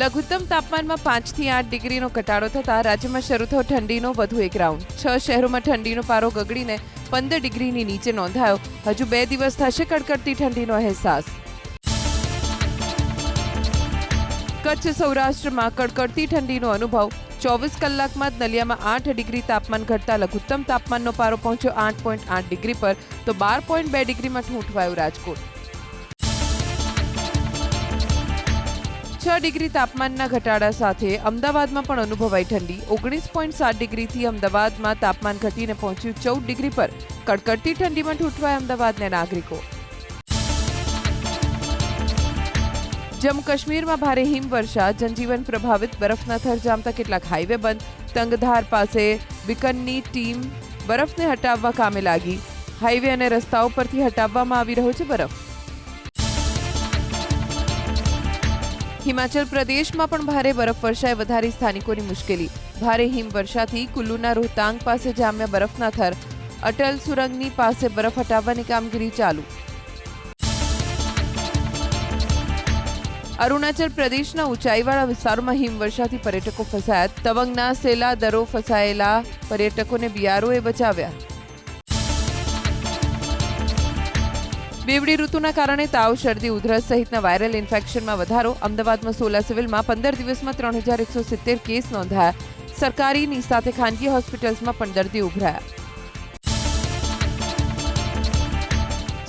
લઘુત્તમ તાપમાનમાં પાંચથી આઠ ડિગ્રીનો ઘટાડો થતાં રાજ્યમાં શરૂ થયો ઠંડીનો વધુ એક રાઉન્ડ. છ શહેરોમાં ઠંડીનો પારો ગગડીને પંદર ડિગ્રીની નીચે નોંધાયો. હજુ બે દિવસ થશે કડકડતી ઠંડીનો અહેસાસ. કચ્છ સૌરાષ્ટ્રમાં કડકડતી ઠંડીનો અનુભવ. ચોવીસ કલાકમાં જ નલિયામાં આઠ ડિગ્રી તાપમાન ઘટતા લઘુત્તમ તાપમાનનો પારો પહોંચ્યો આઠ પોઈન્ટ આઠ ડિગ્રી પર. તો બાર પોઈન્ટ બે ડિગ્રીમાં ઠૂંઠવાયું રાજકોટ. છ ડિગ્રી તાપમાનના ઘટાડા સાથે અમદાવાદમાં પણ અનુભવાઈ ઠંડી. ઓગણીસ પોઈન્ટ સાત ડિગ્રીથી અમદાવાદમાં તાપમાન ઘટીને પહોંચ્યું ચૌદ ડિગ્રી પર. કડકડતી ઠંડીમાં ઠૂંઠવાય અમદાવાદના નાગરિકો. જમ્મુ કાશ્મીરમાં ભારે હિમવર્ષા. જનજીવન પ્રભાવિત. બરફના થર જામતા કેટલાક હાઈવે બંધ. તંગધાર પાસે બીકનની ટીમ બરફને હટાવવા કામે લાગી. હાઈવે અને રસ્તાઓ પરથી હટાવવામાં આવી રહ્યો છે બરફ. હિમાચલ પ્રદેશમાં પણ ભારે બરફવર્ષાએ વધારી સ્થાનિકોની મુશ્કેલી. ભારે હિમવર્ષાથી કુલ્લુના રોહતાંગ પાસે જામ્યા બરફના થર. અટલ સુરંગની પાસે બરફ હટાવવાની કામગીરી ચાલુ. અરુણાચલ પ્રદેશના ઊંચાઈવાળા વિસ્તારોમાં હિમવર્ષાથી પર્યટકો ફસાયા. તવંગના સેલા દરો ફસાયેલા પર્યટકોને બીઆરઓએ બચાવ્યા. બેવડી ઋતુના કારણે તાવ, શરદી, ઉધરસ સહિતના વાયરલ ઇન્ફેક્શનમાં વધારો. અમદાવાદમાં સોલા સિવિલમાં પંદર દિવસમાં ત્રણ હજાર એકસો સિત્તેર કેસ નોંધાયા. સરકારીની સાથે ખાનગી હોસ્પિટલ્સમાં પણ દર્દી ઉભરાયા.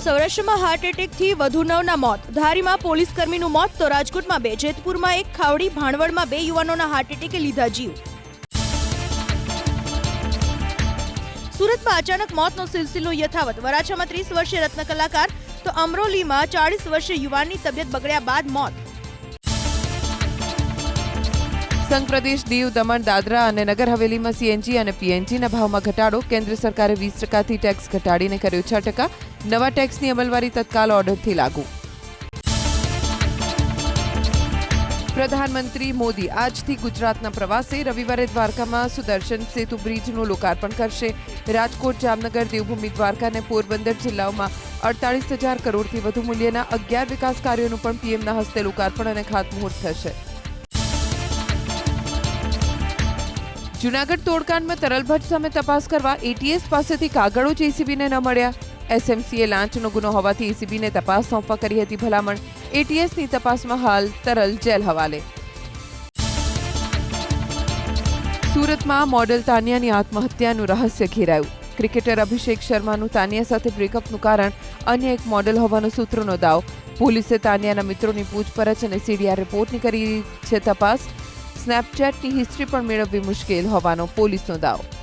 સૌરાષ્ટ્રમાં હાર્ટ એટેકથી વધુ નવના મોત. ધારીમાં પોલીસ કર્મીનું મોત તો રાજકોટમાં બે, જેતપુરમાં એક, ખાવડી, ભાણવડમાં બે યુવાનોના હાર્ટ એટેકે લીધા જીવ. સુરતમાં અચાનક મોતનો સિલસિલો યથાવત. વરાછામાં ત્રીસ વર્ષીય રત્ન કલાકાર તો અમરોલીમાં ચાળીસ વર્ષીય યુવાનની તબિયત બગડ્યા બાદ મોત. સંઘ પ્રદેશ દીવ, દમણ, દાદરા અને નગર હવેલીમાં સીએનજી અને પીએનજીના ભાવમાં ઘટાડો. કેન્દ્ર સરકારે વીસ ટકાથી ટેક્સ ઘટાડીને કર્યો છ ટકા. નવા ટેક્સની અમલવારી તત્કાલ ઓર્ડરથી લાગુ. પ્રધાનમંત્રી મોદી આજથી ગુજરાતના પ્રવાસે રવિવારે દ્વારકામાં સુદર્શન સેતુ બ્રિજનું લોકાર્પણ કરશે. રાજકોટ, જામનગર, દેવભૂમિ, દ્વારકા અને પોરબંદર જિલ્લાઓમાં અડતાલીસ હજાર કરોડથી વધુ મૂલ્યના અગિયાર વિકાસ કાર્યોનું પણ પીએમના હસ્તે લોકાર્પણ અને ખાતમુહૂર્ત થશે. જુનાગઢ તોડકાંડમાં તરલભટ્ટ સામે તપાસ કરવા એટીએસ પાસેથી કાગળો જ એસીબીને ન મળ્યા. એસએમસીએ લાંચનો ગુનો હોવાથી એસીબીને તપાસ સોંપવા કરી હતી ભલામણ એટીએસની તપાસમાં હાલ તરલ જેલ હવાલે સુરતમાં મોડેલ તાનિયાની આત્મહત્યાનું રહસ્ય ઘેરાયું ક્રિકેટર અભિષેક શર્માનું તાનિયા સાથે બ્રેકઅપનું કારણ અન્ય એક મોડેલ હોવાનો સૂત્રોનો દાવ પોલીસે તાનિયાના મિત્રોની પૂછપરછ અને સીડીઆર રિપોર્ટની કરી છે તપાસ સ્નેપચેટની હિસ્ટ્રી પણ મેળવવી મુશ્કેલ હોવાનો પોલીસનો દાવ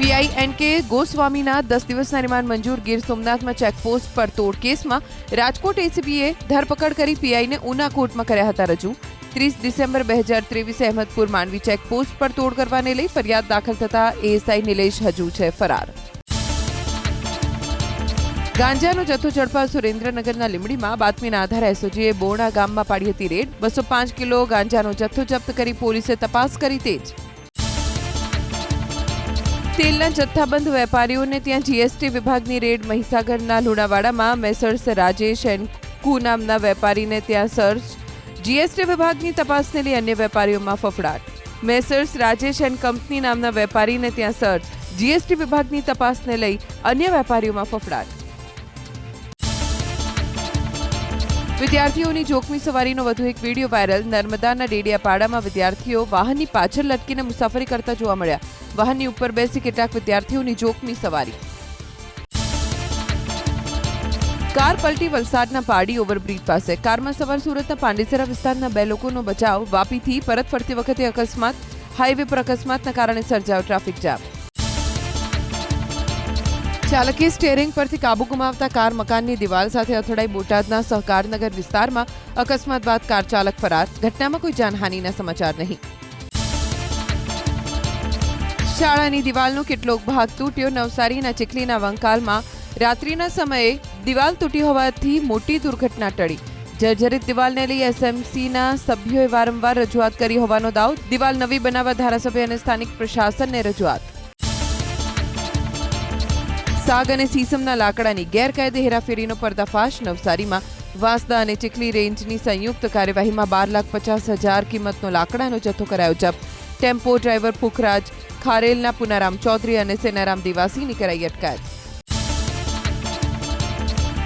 પીઆઈ એન કે ગોસ્વામીના દસ દિવસના રિમાન્ડ મંજૂર ગીર સોમનાથમાં ચેકપોસ્ટ પર તોડ કેસમાં રાજકોટ એસીબીએ ધરપકડ કરી પીઆઈને ઉના કોર્ટમાં કર્યા હતા રજૂ. ત્રીસ ડિસેમ્બર બે હજાર ત્રેવીસે અહેમદપુર માંડવી ચેકપોસ્ટ પર તોડ કરવાને લઈ ફરિયાદ દાખલ થતા એએસઆઈ નિલેશ હજુ છે ફરાર. ગાંજાનો જથ્થો ઝડપા સુરેન્દ્રનગરના લીમડીમાં બાતમીના આધારે એસઓજીએ બોરણા ગામમાં પાડી હતી રેડ. બસો પાંચ કિલો ગાંજાનો જથ્થો જપ્ત કરી પોલીસે તપાસ કરી તેજ. તેલના જથ્થાબંધ વેપારીઓને ત્યાં જીએસટી વિભાગની રેડ મહીસાગરના લુણાવાડામાં મેસર્સ રાજેશ એન્ડ કુ નામના વેપારીને ત્યાં સર્ચ, જીએસટી વિભાગની તપાસને લઈ અન્ય વેપારીઓમાં ફફડાટ. મેસર્સ રાજેશ એન્ડ કંપની નામના વેપારીને ત્યાં સર્ચ, જીએસટી વિભાગની તપાસને લઈ અન્ય વેપારીઓમાં ફફડાટ. વિદ્યાર્થીઓની જોખમી સવારીનો વધુ એક વીડિયો વાયરલ. નર્મદાના ડેડિયાપાડામાં વિદ્યાર્થીઓ વાહનની પાછળ લટકીને મુસાફરી કરતા જોવા મળ્યા. વાહનની ઉપર બેસી કેટલાક વિદ્યાર્થીઓની જોખમી સવારી. કાર પલટી વલસાડના પાડી ઓવરબ્રિજ પાસે. કારમાં સવાર સુરતના પાંડેસરા વિસ્તારના બે લોકોનો બચાવ. વાપીથી પરત ફરતી વખતે અકસ્માત. હાઈવે પર અકસ્માતના કારણે સર્જાયો ટ્રાફિક જામ. ચાલકે સ્ટેરિંગ પરથી કાબુ ગુમાવતા કાર મકાનની દિવાલ સાથે અથડાઈ બોટાદના સહકારનગર વિસ્તારમાં અકસ્માત બાદ કાર ચાલક ફરાર. ઘટનામાં કોઈ જાનહાનિના સમાચાર નહીં. શાળાની દિવાલનો કેટલોક ભાગ તૂટ્યો. નવસારીના ચીખલીના વંકાલમાં રાત્રિના સમયે દિવાલ તૂટી હોવાથી મોટી દુર્ઘટના ટળી. જર્જરિત દિવાલને લઈ એસએમસીના સભ્યોએ વારંવાર રજૂઆત કરી હોવાનો દાવ. દિવાલ નવી બનાવવા ધારાસભ્ય અને સ્થાનિક પ્રશાસનને રજૂઆત. સાગ અને સીસમના લાકડાની ગેરકાયદે હેરાફેરીનો પર્દાફાશ. નવસારીમાં વાંસદા અને ચીખલી રેન્જની સંયુક્ત કાર્યવાહીમાં બાર લાખ પચાસ હજાર કિંમતનો લાકડાનો જથ્થો કરાયો જપ્ત. ટેમ્પો ડ્રાઈવર પુખરાજ ખારેલના પુનારામ ચૌધરી અને સેનારામ દિવાસીની કરાઈ અટકાયત.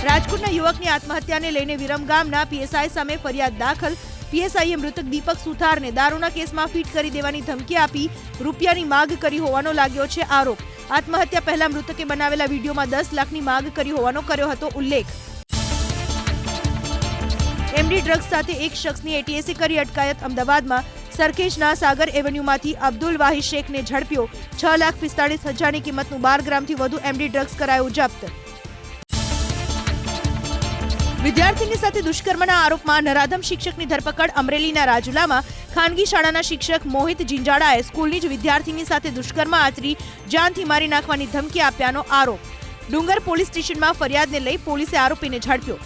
રાજકોટના યુવકની આત્મહત્યાને લઈને વિરમગામના પીએસઆઈ સામે ફરિયાદ દાખલ. પીએસઆઈએ મૃતક દીપક સુથારને દારૂના કેસમાં ફીટ કરી દેવાની ધમકી આપી. રૂપિયાની માગ કરી હોવાનો લાગ્યો છે આરોપ. આત્મહત્યા પહેલા મૃતકે બનાવેલા વિડીયોમાં દસ લાખની માંગ કરી હોવાનો કર્યો હતો ઉલ્લેખ. એમડી ડ્રગ્સ સાથે એક શખ્સની એટીએસી કરી અટકાયત. અમદાવાદમાં સરખેજના સાગર એવન્યુમાંથી અબ્દુલ વાહી શેખને ઝડપ્યો. છ લાખ પિસ્તાળીસ હજારની કિંમતનું બાર ગ્રામથી વધુ એમડી ડ્રગ્સ કરાયું જપ્ત. વિદ્યાર્થીની સાથે દુષ્કર્મના આરોપમાં નરાધમ શિક્ષકની ધરપકડ અમરેલીના રાજુલામાં. ખાનગી શાળાના શિક્ષક મોહિત જિંજાડાએ સ્કૂલની જ વિદ્યાર્થીની સાથે દુષ્કર્મ આચરી જાનથી મારી નાખવાની ધમકી આપ્યાનો આરોપ. ડુંગર પોલીસ સ્ટેશનમાં ફરિયાદને લઈ પોલીસે આરોપીને ઝડપ્યો.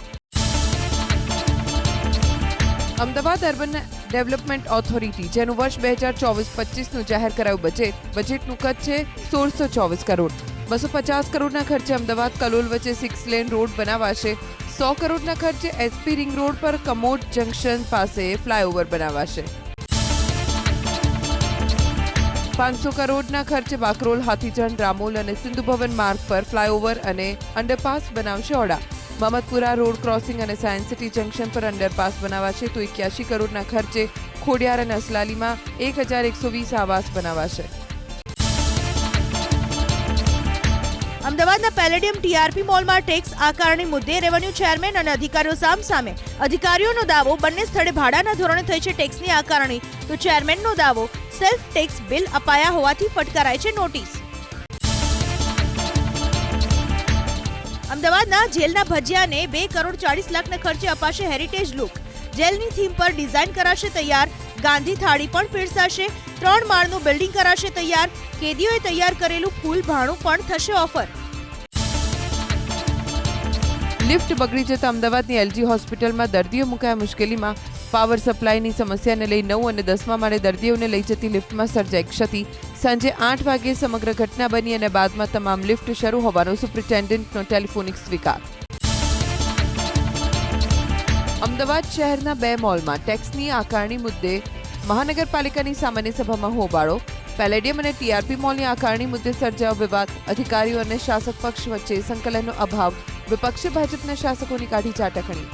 અમદાવાદ અર્બન ડેવલપમેન્ટ ઓથોરિટી, જેનું વર્ષ બે હજાર ચોવીસ પચીસનું જાહેર કરાયું બજેટ, બજેટનું કદ છે સોળસો ચોવીસ કરોડ. બસો પચાસ કરોડના ખર્ચે અમદાવાદ કલોલ વચ્ચે સિક્સ લેન રોડ બનાવાશે. સો કરોડના ખર્ચે એસપી રિંગ રોડ પર કમોડ જંકશન પાસે ફ્લાયઓવર બનાવાશે. પાંચસો કરોડના ખર્ચે બાકરોલ, હાથીજણ, રામોલ અને સિંધુ ભવન માર્ગ પર ફ્લાયઓવર અને અંડરપાસ બનાવશે ઓડા. મામતપુરા રોડ ક્રોસિંગ અને સાયન્સ સિટી જંકશન પર અંડરપાસ બનાવાશે તો એક્યાસી કરોડના ખર્ચે ખોડિયાર અને અસલાલીમાં એક હજાર એકસો વીસ આવાસ બનાવાશે. અમદાવાદના પેલેડિયમ ટીઆરપી મોલમાં ટેક્સ આકારણી મુદ્દે રેવન્યુ ચેરમેન અને અધિકારીઓ સામ સામે. અધિકારીઓનો દાવો બંને સ્થળે ભાડાના ધોરણે થઈ છે ટેક્સની આકારણી. તો ચેરમેનનો દાવો, સેલ્ફ ટેક્સ બિલ અપાયા હોવાથી ફટકારાય છે નોટિસ. અમદાવાદના જેલના ભજીયાને બે કરોડ ચાળીસ લાખના ખર્ચે અપાશે હેરિટેજ લુક. જેલની થીમ પર ડિઝાઇન કરાશે તૈયાર. ગાંધી થાળી પણ પીરસાશે. ત્રણ માળનું બિલ્ડિંગ કરાશે તૈયાર. કેદીઓએ તૈયાર કરેલું ફૂલ ભાણું પણ થશે ઓફર. લિફ્ટ બગડી જતા અમદાવાદની એલજી હોસ્પિટલમાં દર્દીઓ મુકાયા મુશ્કેલીમાં. પાવર સપ્લાયની સમસ્યાને લઈ નવ અને દસમા માળે દર્દીઓને લઈ જતી લિફ્ટમાં સર્જાઈ ક્ષતિ. સાંજે આઠ વાગ્યે સમગ્ર ઘટના બની અને બાદમાં તમામ લિફ્ટ શરૂ હોવાનો સુપ્રિન્ટેન્ડન્ટનો ટેલિફોનિક સ્વીકાર. અમદાવાદ શહેરના બે મોલમાં ટેક્સની આકારણી મુદ્દે મહાનગરપાલિકાની સામાન્ય સભામાં હોબાળો. પેલેડિયમ અને ટીઆરપી મોલની આકારણી મુદ્દે સર્જાયો વિવાદ. અધિકારીઓ અને શાસક પક્ષ વચ્ચે સંકલનનો અભાવ. વિપક્ષે ભાજપના શાસકોની કાઢી ચાટકણી.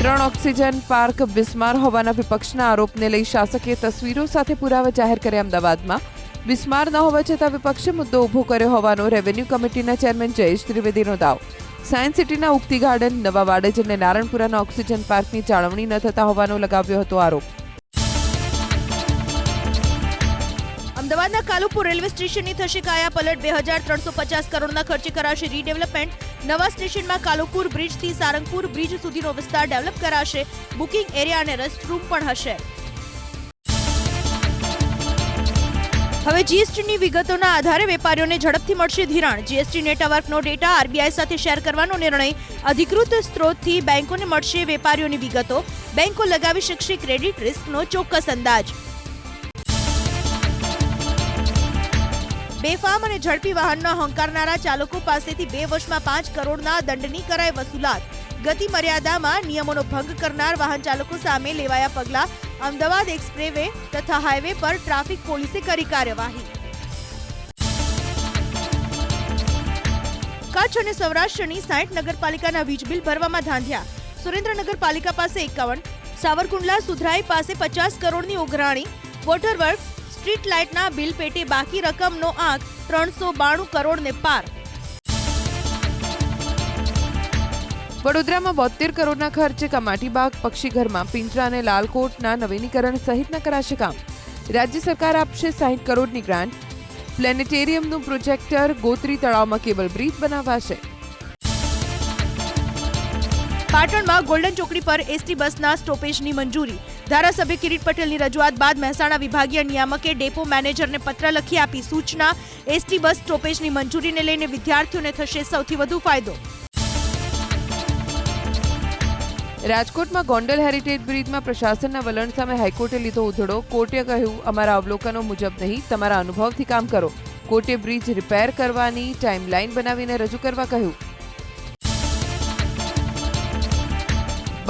ત્રણ ઓક્સિજન, પાર્ક બિસ્માર હોવાના વિપક્ષના આરોપને લઈ શાસકે તસવીરો સાથે પુરાવા જાહેર કર્યા અમદાવાદમાં. બિસ્માર ન હોવા છતાં વિપક્ષે મુદ્દો ઊભો કર્યો હોવાનો રેવન્યુ કમિટીના ચેરમેન જયેશ ત્રિવેદીનો દાવ. સાયન્સ સિટીના ઉક્તિ ગાર્ડન, નવા વાડજ અને નારણપુરાના ઓક્સિજન પાર્કની જાળવણી ન થતા હોવાનો લગાવ્યો હતો આરોપ. અમદાવાદના કાલુપુર રેલવે સ્ટેશનની થશે કાયા પલટ. બે હજાર ત્રણસો પચાસ કરોડના ખર્ચે કરાશે રીડેવલપમેન્ટ નવા સ્ટેશનમાં કાલુપુર બ્રિજથી સારંગપુર બ્રિજ સુધીનો વિસ્તાર ડેવલપ કરાશે. બુકિંગ એરિયા અને રેસ્ટરૂમ પણ હશે. હવે જીએસટીની વિગતોના આધારે વેપારીઓને ઝડપથી મળશે ધિરાણ. જીએસટી નેટવર્કનો ડેટા આરબીઆઈ સાથે શેર કરવાનો નિર્ણય અધિકૃત સ્ત્રોતથી બેંકોને મળશે વેપારીઓની વિગતો. બેંકો લગાવી શકશે ક્રેડિટ રિસ્કનો ચોક્કસ અંદાજ. બેફામ અને ઝડપી વાહનનો હંકારનારા ચાલકો પાસેથી બે વર્ષમાં પાંચ કરોડના દંડની કરાય વસૂલાત. ગતિ મર્યાદામાં નિયમોનો ભંગ કરનાર વાહન ચાલકો સામે લેવાયા પગલા. અમદાવાદ એક્સપ્રેવે તથા હાઈવે પર ટ્રાફિક પોલીસે કરી કાર્યવાહી. કચ્છ અને સૌરાષ્ટ્રની સાઠ નગરપાલિકાના વીજ બિલ ભરવામાં ધાંધ્યા. સુરેન્દ્રનગર પાલિકા પાસે એકાવન, સાવરકુંડલા સુધરાઈ પાસે પચાસ કરોડની ઉઘરાણી, વોટર વર્ક્સ સ્ટ્રીટ લાઇટના બિલ પેટે બાકી રકમનો આંક ત્રણસો બાણું કરોડને પાર. વડોદરામાં બોતેર કરોડના ખર્ચે કમાટીબાગ પક્ષીઘરમાં પિંજરા અને લાલકોટના નવીનીકરણ સહિતના કરાશે કામ. રાજ્ય સરકાર આપશે સાહીઠ કરોડની ગ્રાન્ટ. પ્લેનેટેરિયમનું પ્રોજેક્ટર ગોત્રી તળાવમાં કેબલ બ્રિજ બનાવાશે. પાટણમાં ગોલ્ડન ચોકડી પર એસટી બસના સ્ટોપેજની મંજૂરી. ધારાસભ્ય કિરીટ પટેલની રજૂઆત બાદ મહેસાણા વિભાગીય નિયામકે ડેપો મેનેજરને પત્ર લખી આપી સૂચના. એસટી બસ સ્ટોપેજની મંજૂરીને લઈને વિદ્યાર્થીઓને થશે સૌથી વધુ ફાયદો. રાજકોટમાં ગોંડલ હેરિટેજ બ્રિજમાં પ્રશાસનના વલણ સામે હાઈકોર્ટે લીધો ઉધડો. કોર્ટે કહ્યું, અમારા અવલોકનો મુજબ નહીં, તમારા અનુભવથી કામ કરો. કોર્ટે બ્રિજ રિપેર કરવાની ટાઈમલાઈન બનાવીને રજૂ કરવા કહ્યું.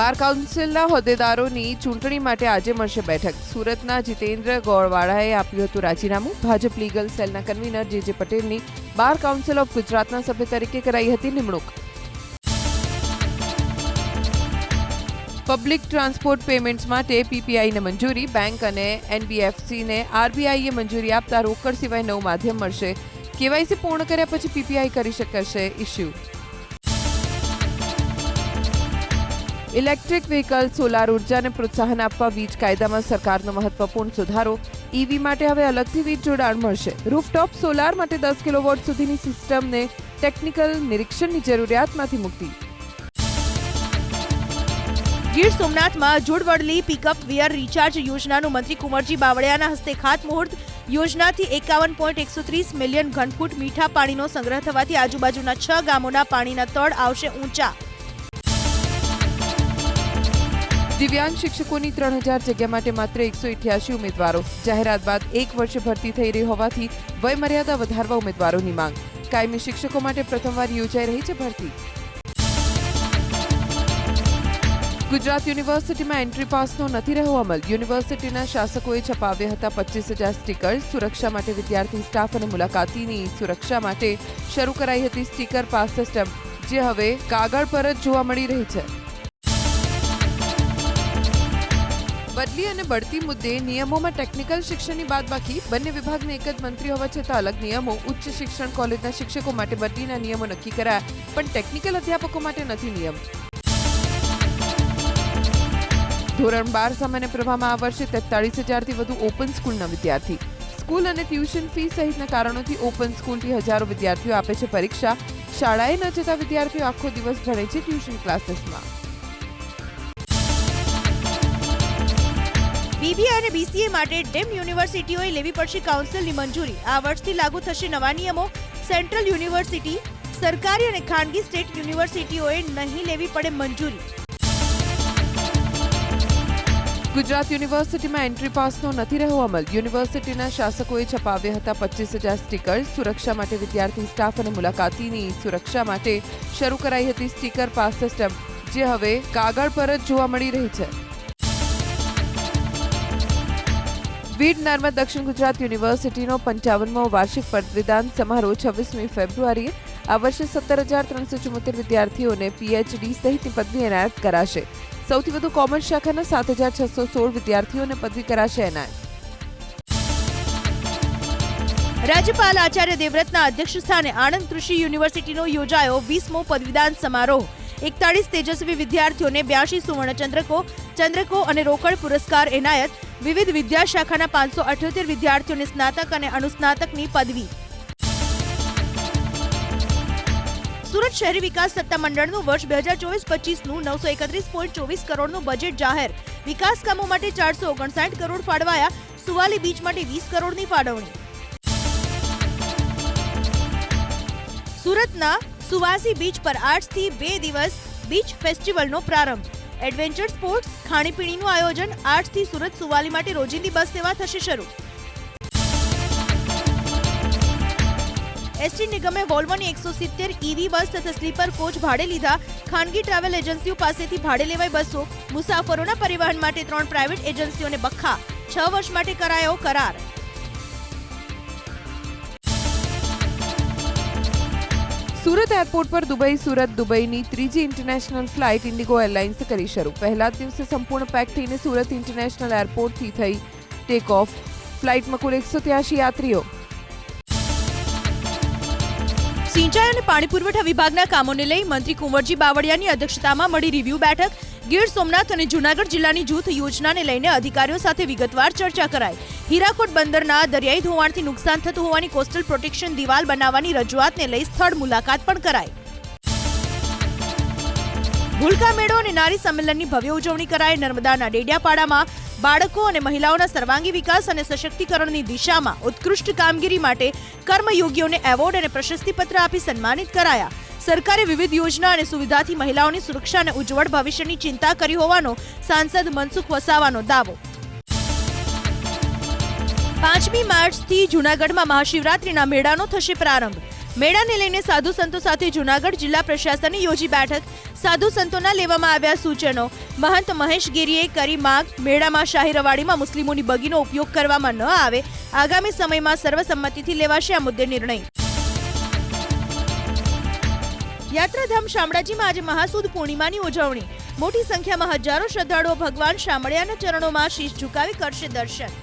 બાર કાઉન્સિલના હોદ્દેદારોની ચૂંટણી માટે આજે મળશે બેઠક. સુરતના જીતેન્દ્ર ગોળવાળાએ આપ્યું હતું રાજીનામું. ભાજપ લીગલ સેલના કન્વીનર જે જે પટેલની બાર કાઉન્સિલ ઓફ ગુજરાતના સભ્ય તરીકે કરાઈ હતી નિમણૂક. પબ્લિક ટ્રાન્સપોર્ટ પેમેન્ટ્સ માટે પીપીઆઈને મંજૂરી. બેંક અને એનબીએફસીને આરબીઆઈએ મંજૂરી આપતા રોકડ સિવાય નવું માધ્યમ મળશે. કેવાયસી પૂર્ણ કર્યા પછી પીપીઆઈ કરી શકશે ઇસ્યુ ઇલેક્ટ્રિક વ્હીકલ, સોલાર ઉર્જાને પ્રોત્સાહન આપવા વીજ કાયદામાં સરકારનો મહત્વપૂર્ણ સુધારો. ઈવી માટે હવે અલગથી વીજ જોડાણ મળશે. રૂફટોપ સોલાર માટે દસ કિલોવોટ સુધીની સિસ્ટમને ટેકનિકલ નિરીક્ષણની જરૂરિયાતમાંથી મુક્તિ. ગીર સોમનાથમાં જોડવડલી પિકઅપ વિયર રિચાર્જ યોજનાનું મંત્રી કુંવરજી બાવળિયાના હસ્તે ખાતમુહૂર્ત. યોજનાથી એકાવન પોઈન્ટ એકસો ત્રીસ મિલિયન ઘનફૂટ મીઠા પાણીનો સંગ્રહ થવાથી આજુબાજુના છ ગામોના પાણીના તળ આવશે ઊંચા. દિવ્યાંગ શિક્ષકોની ત્રણ હજાર જગ્યા માટે માત્ર એકસો ઇઠ્યાસી ઉમેદવારો. જાહેરાત બાદ એક વર્ષે ભરતી થઈ રહી હોવાથી વયમર્યાદા વધારવા ઉમેદવારોની માંગ. કાયમી શિક્ષકો માટે પ્રથમવાર યોજાઈ રહી છે ભરતી. ગુજરાત યુનિવર્સિટીમાં એન્ટ્રી પાસનો નથી રહ્યો અમલ. યુનિવર્સિટીના શાસકોએ છપાવ્યા હતા પચીસ હજાર સ્ટીકર. સુરક્ષા માટે વિદ્યાર્થી સ્ટાફ અને મુલાકાતીની સુરક્ષા માટે શરૂ કરાઈ હતી સ્ટીકર પાસ સિસ્ટમ, જે હવે કાગળ પર જ જોવા મળી રહી છે. બદલી અને બઢતી મુદ્દે નિયમોમાં ટેકનિકલ શિક્ષણની બાદબાકી, બંને વિભાગને એક જ મંત્રી હોવા છતાં અલગ નિયમો, ઉચ્ચ શિક્ષણ કોલેજના શિક્ષકો માટે બદલીના નિયમો નક્કી કરાયા, પણ ટેકનિકલ અધ્યાપકો માટે નથી નિયમ. ધોરણ બાર સામાન્ય પ્રવાહમાં આ વર્ષે તેતાળીસ હજારથી વધુ ઓપન સ્કૂલના વિદ્યાર્થી. સ્કૂલ અને ટ્યુશન ફી સહિતના કારણોથી ઓપન સ્કૂલથી હજારો વિદ્યાર્થીઓ આપે છે પરીક્ષા. શાળાએ ન જતા વિદ્યાર્થીઓ આખો દિવસ ભણે છે ટ્યુશન ક્લાસીસમાં. બીબીએ અને બીસીએ માટે ડેમ યુનિવર્સિટીઓએ લેવી પડશે કાઉન્સિલની મંજૂરી. આ વર્ષથી લાગુ થશે નવા નિયમો. સેન્ટ્રલ યુનિવર્સિટી, સરકારી અને ખાનગી સ્ટેટ યુનિવર્સિટીઓએ નહીં લેવી પડે મંજૂરી. ગુજરાત યુનિવર્સિટીમાં એન્ટ્રી પાસનો નથી રહ્યો અમલ. યુનિવર્સિટીના શાસકોએ છપાવ્યા હતા પચીસ હજાર સ્ટીકર સુરક્ષા માટે વિદ્યાર્થી સ્ટાફ અને મુલાકાતીની સુરક્ષા માટે શરૂ કરાઈ હતી સ્ટીકર પાસ સિસ્ટમ જે હવે કાગળ પર જ જોવા મળી રહી છે. વીડ નર્મદ દક્ષિણ ગુજરાત યુનિવર્સિટીનો પંચાવનમો વાર્ષિક પદવીદાન સમારોહ છવ્વીસમી ફેબ્રુઆરીએ આ વર્ષે સત્તર હજાર ત્રણસો ચુમ્મોતેર વિદ્યાર્થીઓને પીએચડી સહિતની પદવી એનાયત કરાશે. સૌથી વધુ કોમર્સ શાખાના સાત હજાર છસો સોળ વિદ્યાર્થીઓને પદવી કરાશે એનાયત. રાજ્યપાલ આચાર્ય દેવવ્રતના અધ્યક્ષ સ્થાને આણંદ કૃષિ યુનિવર્સિટીનો યોજાયો વીસમો પદવીદાન સમારોહ. એકતાળીસ તેજસ્વી વિદ્યાર્થીઓને બ્યાસી સુવર્ણચંદ્રકો, ચંદ્રકો અને રોકડ પુરસ્કાર એનાયત વિવિધ વિદ્યાશાખાના પાંચસો અઠ્યોતેર વિદ્યાર્થીઓને સ્નાતક અને અનુસ્નાતકની પદવી. સુરત શહેરી વિકાસ સત્તામંડળનું વર્ષ બે હજાર ચોવીસ પચીસનું નવસો એકત્રીસ પોઈન્ટ ચોવીસ કરોડનું બજેટ જાહેર. વિકાસ કામો માટે ચારસો ઓગણસાઠ કરોડ ફાળવાયા, સુવાલી બીચ માટે વીસ કરોડની ફાળવણી. સુરતના સુવાસી બીચ પર આજથી બે દિવસ બીચ ફેસ્ટિવલનો પ્રારંભ. એડવેન્ચર સ્પોર્ટ્સ, ખાણીપીણીનું આયોજન આઠથી સુરત સુવાલી માટે રોજિંદી બસ સેવા થશે શરૂ. એસટી નિગમે વોલ્વોની એકસો સિત્તેર ઈવી બસ તથા સ્લીપર કોચ ભાડે લીધા. ખાનગી ટ્રાવેલ એજન્સીઓ પાસેથી ભાડે લેવાય બસો. મુસાફરોના પરિવહન માટે ત્રણ પ્રાઇવેટ એજન્સીઓને બખ્ખા. છ વર્ષ માટે કરાયો કરાર. સુરત એરપોર્ટ પર દુબઈ, સુરત, દુબઈની ત્રીજી ઇન્ટરનેશનલ ફ્લાઇટ ઇન્ડિગો એરલાઇન્સે કરી શરૂ. પહેલા દિવસે સંપૂર્ણ પેક થઈને સુરત ઇન્ટરનેશનલ એરપોર્ટથી થઈ ટેક ઓફ. ફ્લાઇટમાં કુલ એકસો ત્યાસી યાત્રીઓ. સિંચાઈ અને પાણી પુરવઠા વિભાગના કામોને લઈ મંત્રી કુંવરજી બાવળિયાની અધ્યક્ષતામાં મળી રિવ્યુ બેઠક. ગીર સોમનાથ અને જૂનાગઢ જિલ્લાની જૂથ યોજનાને લઈને અધિકારીઓ સાથે વિગતવાર ચર્ચા કરાઈ. હીરાકોટ બંદરના દરિયાઈ ધોવાણથી નુકસાન થતું હોવાની કોસ્ટલ પ્રોટેક્શન દિવાલ બનાવવાની રજૂઆતને લઈ સ્થળ મુલાકાત પણ કરાઈ. ભૂલકા મેળો અને નારી સંમેલનની ભવ્ય ઉજવણી કરાય નર્મદાના ડેડિયાપાડામાં. બાળકો અને મહિલાઓના સર્વાંગી વિકાસ અને સશક્તિકરણની દિશામાં ઉત્કૃષ્ટ કામગીરી માટે કર્મયોગીઓને એવોર્ડ અને પ્રશસ્તિપત્ર આપી સન્માનિત કરાયા. સરકારે વિવિધ યોજના અને સુવિધાથી મહિલાઓની સુરક્ષા અને ઉજ્જવળ ભવિષ્યની ચિંતા કરી હોવાનો સાંસદ મનસુખ વસાવાનો દાવો. પાંચમી માર્ચથી જૂનાગઢમાં મહાશિવરાત્રિના મેળાનો થશે પ્રારંભ. મેળાને લઈને સાધુ સંતો સાથે જૂનાગઢ જિલ્લા પ્રશાસને યોજી બેઠક. સાધુ સંતોના લેવામાં આવ્યા સૂચનો. મહંત મહેશ ગીરીએ કરી માંગ. મેળામાં શાહી રવાડીમાં મુસ્લિમોની બગીનો ઉપયોગ કરવામાં ન આવે. આગામી સમયમાં સર્વસંમતિથી લેવાશે આ મુદ્દે નિર્ણય. યાત્રાધામ શામળાજીમાં આજે મહાસુદ પૂર્ણિમાની ઉજવણી. મોટી સંખ્યામાં હજારો શ્રદ્ધાળુઓ ભગવાન શામળિયાના ચરણોમાં શીશ ઝુકાવી કરશે દર્શન.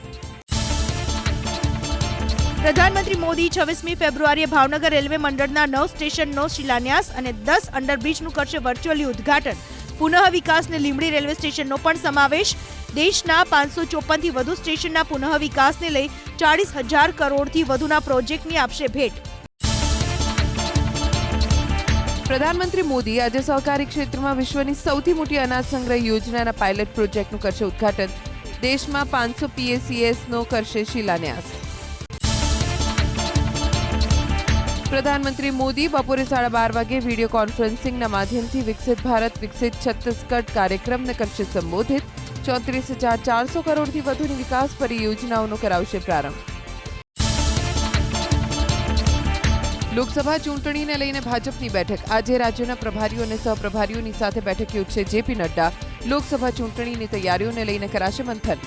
પ્રધાનમંત્રી મોદી છવ્વીસમી ફેબ્રુઆરીએ ભાવનગર રેલવે મંડળના નવ સ્ટેશનનો શિલાન્યાસ અને દસ અંડરબ્રિજનું કરશે વર્ચ્યુઅલી ઉદ્ઘાટન. પુનઃ વિકાસને લીંબડી રેલવે સ્ટેશનનો પણ સમાવેશ. દેશના પાંચસો ચોપનથી વધુ સ્ટેશનના પુનઃ વિકાસને લઈ ચાળીસ હજાર કરોડથી વધુના પ્રોજેક્ટની આપશે ભેટ. પ્રધાનમંત્રી મોદી આજે સહકારી ક્ષેત્રમાં વિશ્વની સૌથી મોટી અનાજ સંગ્રહ યોજનાના પાયલટ પ્રોજેક્ટનું કરશે ઉદ્ઘાટન. દેશમાં પાંચસો પીએસીએસનો કરશે શિલાન્યાસ. પ્રધાનમંત્રી મોદી બપોરે સાડા બાર વાગે વીડિયો કોન્ફરન્સિંગના માધ્યમથી વિકસિત ભારત, વિકસિત છત્તીસગઢ કાર્યક્રમને કરશે સંબોધિત. ચોત્રીસ હજાર ચારસો કરોડથી વધુની વિકાસ પરિયોજનાઓનો કરાવશે પ્રારંભ. લોકસભા ચૂંટણીને લઈને ભાજપની બેઠક. આજે રાજ્યના પ્રભારીઓ અને સહપ્રભારીઓની સાથે બેઠક યોજશે જેપી નડ્ડા. લોકસભા ચૂંટણીની તૈયારીઓને લઈને કરાશે મંથન.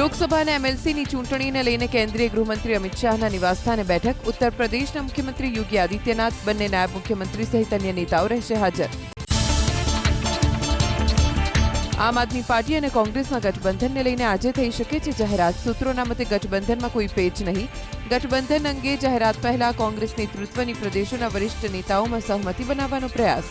લોકસભા અને એમએલસીની ચૂંટણીને લઈને કેન્દ્રીય ગૃહમંત્રી અમિત શાહના નિવાસસ્થાને બેઠક. ઉત્તર પ્રદેશના મુખ્યમંત્રી યોગી આદિત્યનાથ, બંને નાયબ મુખ્યમંત્રી સહિત અન્ય નેતાઓ રહેશે હાજર. આમ આદમી પાર્ટી અને કોંગ્રેસના ગઠબંધનને લઈને આજે થઈ શકે છે જાહેરાત. સૂત્રોના મતે ગઠબંધનમાં કોઈ પેચ નહીં. ગઠબંધન અંગે જાહેરાત પહેલા કોંગ્રેસ નેતૃત્વની પ્રદેશોના વરિષ્ઠ નેતાઓમાં સહમતિ બનાવવાનો પ્રયાસ.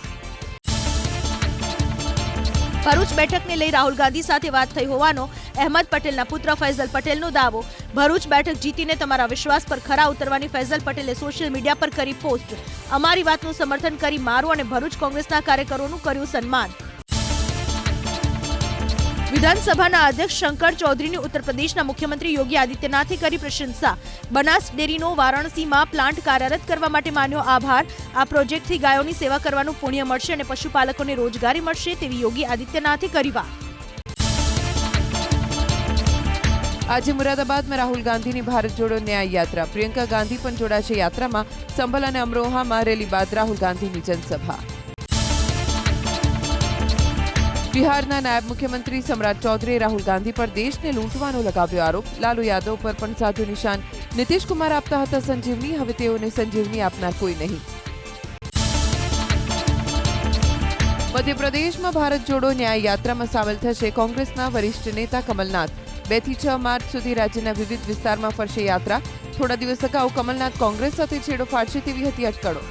ભરૂચ બેઠકને લઈ રાહુલ ગાંધી સાથે વાત થઈ હોવાનો અહેમદ પટેલના પુત્ર ફૈઝલ પટેલનો દાવો. ભરૂચ બેઠક જીતીને તમારા વિશ્વાસ પર ખરા ઉતરવાની ફૈઝલ પટેલે સોશિયલ મીડિયા પર કરી પોસ્ટ. અમારી વાતનું સમર્થન કરી મારું અને ભરૂચ કોંગ્રેસના કાર્યકરોનું કર્યું સન્માન. વિધાનસભાના અધ્યક્ષ શંકર ચૌધરીની ઉત્તર પ્રદેશના મુખ્યમંત્રી યોગી આદિત્યનાથે કરી પ્રશંસા. બનાસ ડેરીનો વારાણસીમાં પ્લાન્ટ કાર્યરત કરવા માટે માન્યો આભાર. આ પ્રોજેક્ટથી ગાયોની સેવા કરવાનું પુણ્ય મળશે અને પશુપાલકોને રોજગારી મળશે તેવી યોગી આદિત્યનાથે કરી વાત. આજે મુરાદાબાદમાં રાહુલ ગાંધીની ભારત જોડો ન્યાય યાત્રા. પ્રિયંકા ગાંધી પણ જોડાશે યાત્રામાં. સંભલ અને અમરોહામાં રેલી બાદ રાહુલ ગાંધીની જનસભા. બિહારના નાયબ મુખ્યમંત્રી સમ્રાટ ચૌધરીએ રાહુલ ગાંધી પર દેશને લૂંટવાનો લગાવ્યો આરોપ. લાલુ યાદવ પર પણ સાધુ નિશાન નીતિશ આપતા હતા સંજીવની. હવે તેઓને સંજીવની આપનાર કોઈ નહીં. મધ્યપ્રદેશમાં ભારત જોડો ન્યાય યાત્રામાં સામેલ થશે કોંગ્રેસના વરિષ્ઠ નેતા કમલનાથ. બેથી છ માર્ચ સુધી રાજ્યના વિવિધ વિસ્તારમાં ફરશે યાત્રા. થોડા દિવસ અગાઉ કમલનાથ કોંગ્રેસ સાથે છેડો ફાડશે તેવી હતી અટકળો.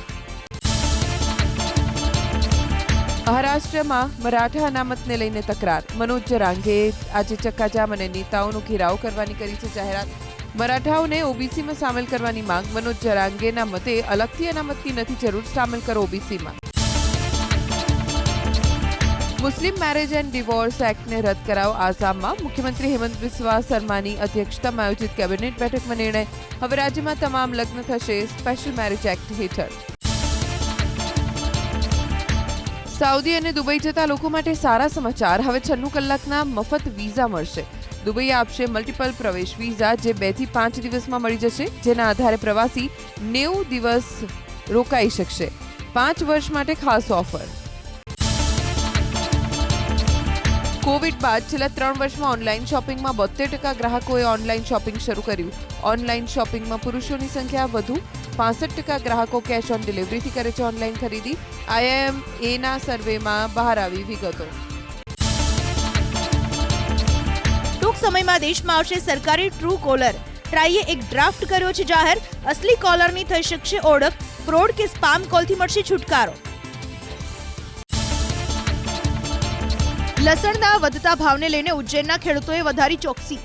મહારાષ્ટ્રમાં મરાઠા અનામતને લઈને તકરાર. મનોજ જરાંગે આજે ચક્કાજામ અને નેતાઓનો ઘેરાવ કરવાની કરી છે જાહેરાત. મરાઠાઓને ઓબીસીમાં સામેલ કરવાની માંગ. મનોજ જરાંગેના મતે અલગથી અનામતની નથી જરૂર. સામેલ કરો ઓબીસીમાં. મુસ્લિમ મેરેજ એન્ડ ડિવોર્સ એક્ટને રદ કરાવો આસામમાં. મુખ્યમંત્રી હેમંત બિસ્વા શર્માની અધ્યક્ષતામાં આયોજિત કેબિનેટ બેઠકમાં નિર્ણય. હવે રાજ્યમાં તમામ લગ્ન થશે. સ્પેશિયલ મેરેજ એક્ટ હેઠળ. સાઉદી અને દુબઈ જતા લોકો માટે સારા સમાચાર. હવે છન્નું કલાકના મફત વિઝા મળશે. દુબઈ આપશે મલ્ટિપલ પ્રવેશ વિઝા જે બેથી પાંચ દિવસમાં મળી જશે, જેના આધારે પ્રવાસી નેવું દિવસ રોકાઈ શકશે. પાંચ વર્ષ માટે ખાસ ઓફર. કોવિડ બાદ છેલ્લા ત્રણ વર્ષમાં ઓનલાઈન શોપિંગમાં બોતેર ટકા ગ્રાહકોએ ઓનલાઈન શોપિંગ શરૂ કર્યું. ઓનલાઈન શોપિંગમાં પુરુષોની સંખ્યા વધુ પાસઠ ટકા ગ્રાહકો કેશ ઓન ડિલિવરીથી કરે છે ઓનલાઈન ખરીદી. આઈએમ એના સર્વેમાં બહાર આવી વિગતો. ટૂંક સમયમાં દેશમાં આવશે સરકારી ટ્રુ કોલર ટ્રાઈએ એક ડ્રાફ્ટ કર્યો છે જાહેર. અસલી કોલરની થઈ શકશે ઓળખ. ફ્રોડ કે સ્પામ કોલથી મળશે છુટકારો. લસણના વધતા ભાવને લઈને ઉજ્જૈનના ખેડૂતોએ વધારી ચોકસી.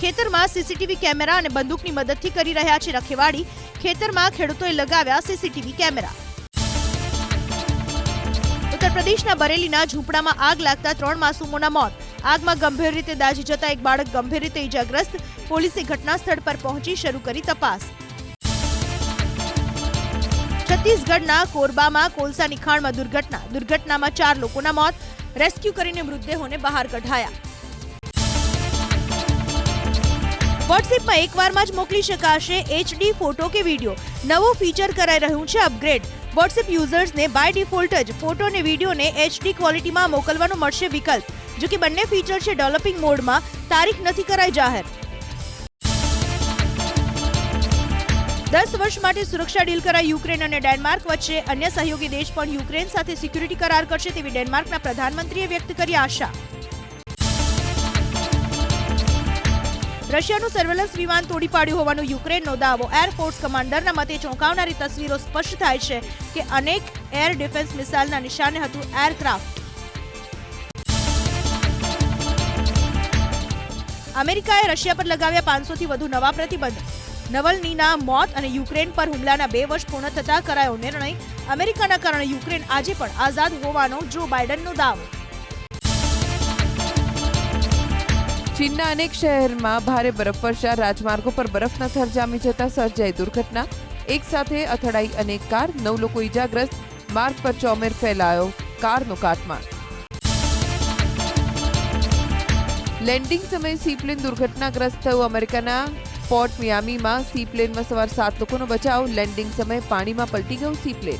ખેતરમાં સીસીટીવી કેમેરા અને બંદૂકની મદદથી કરી રહ્યા છે રખેવાળી. ખેતરમાં ખેડૂતોએ લગાવ્યા સીસીટીવી કેમેરા. ઉત્તર પ્રદેશના બરેલીના ઝૂંપડામાં આગ લાગતા ત્રણ માસૂમોના મોત. આગમાં ગંભીર રીતે દાઝી જતા એક બાળક ગંભીર રીતે ઈજાગ્રસ્ત. પોલીસે ઘટના સ્થળ પર પહોંચી શરૂ કરી તપાસ. છત્તીસગઢના કોરબામાં કોલસા નિખાણમાં દુર્ઘટના. દુર્ઘટનામાં ચાર લોકોના મોત. રેસ્ક્યુ કરીને મૃતદેહોને બહાર કઢાયા. વોટ્સએપમાં એકવારમાં જ મોકલી શકાશે એચડી ફોટો કે વીડિયો નવું ફીચર કરાઈ રહ્યું છે અપગ્રેડ વોટ્સએપ યુઝર્સને બાય ડિફોલ્ટ જ ફોટો અને વિડીયોને એચડી ક્વોલિટીમાં મોકલવાનો મળશે વિકલ્પ. જો કે બંને ફીચર છે ડેવલપિંગ મોડમાં તારીખ નથી કરાઈ જાહેર. દસ વર્ષ માટે સુરક્ષા ડીલ કરાઈ યુક્રેન અને ડેનમાર્ક વચ્ચે. અન્ય સહયોગી દેશ પણ યુક્રેન સાથે સિક્યુરિટી કરાર કરશે તેવી ડેનમાર્કના પ્રધાનમંત્રીએ વ્યક્ત કરી આશા. રશિયાનું સર્વેલન્સ વિમાન તોડી પાડ્યું હોવાનો યુક્રેનનો દાવો. એરફોર્સ કમાન્ડરના મતે ચોંકાવનારી તસવીરો સ્પષ્ટ થાય છે કે અનેક એર ડિફેન્સ મિસાઇલના નિશાને હતું એરક્રાફ્ટ અમેરિકાએ રશિયા પર લગાવ્યા પાંચસોથી વધુ નવા પ્રતિબંધ. નવલનીના મોત અને યુક્રેન પર હુમલાના બે વર્ષ પૂર્ણ થતા કરાયો નિર્ણય. અમેરિકાના કારણે યુક્રેન આજે પણ આઝાદ હોવાનો જો બાઇડનનો દાવો. ચીનના અનેક શહેરમાં ભારે બરફવર્ષા રાજમાર્ગો પર બરફના થર જામી જતા સર્જાઈ દુર્ઘટના. એક સાથે અથડાઈ અનેક કાર, નવ લોકો ઈજાગ્રસ્ત. માર્ગ પર ચોમેર ફેલાયો કારનો કાટમાળ. લેન્ડિંગ સમયે સીપ્લેન દુર્ઘટનાગ્રસ્ત થયું અમેરિકાના પોર્ટ મિયામીમાં. સીપ્લેનમાં સવાર સાત લોકોનો બચાવ. લેન્ડિંગ સમયે પાણીમાં પલટી ગયું સીપ્લેન.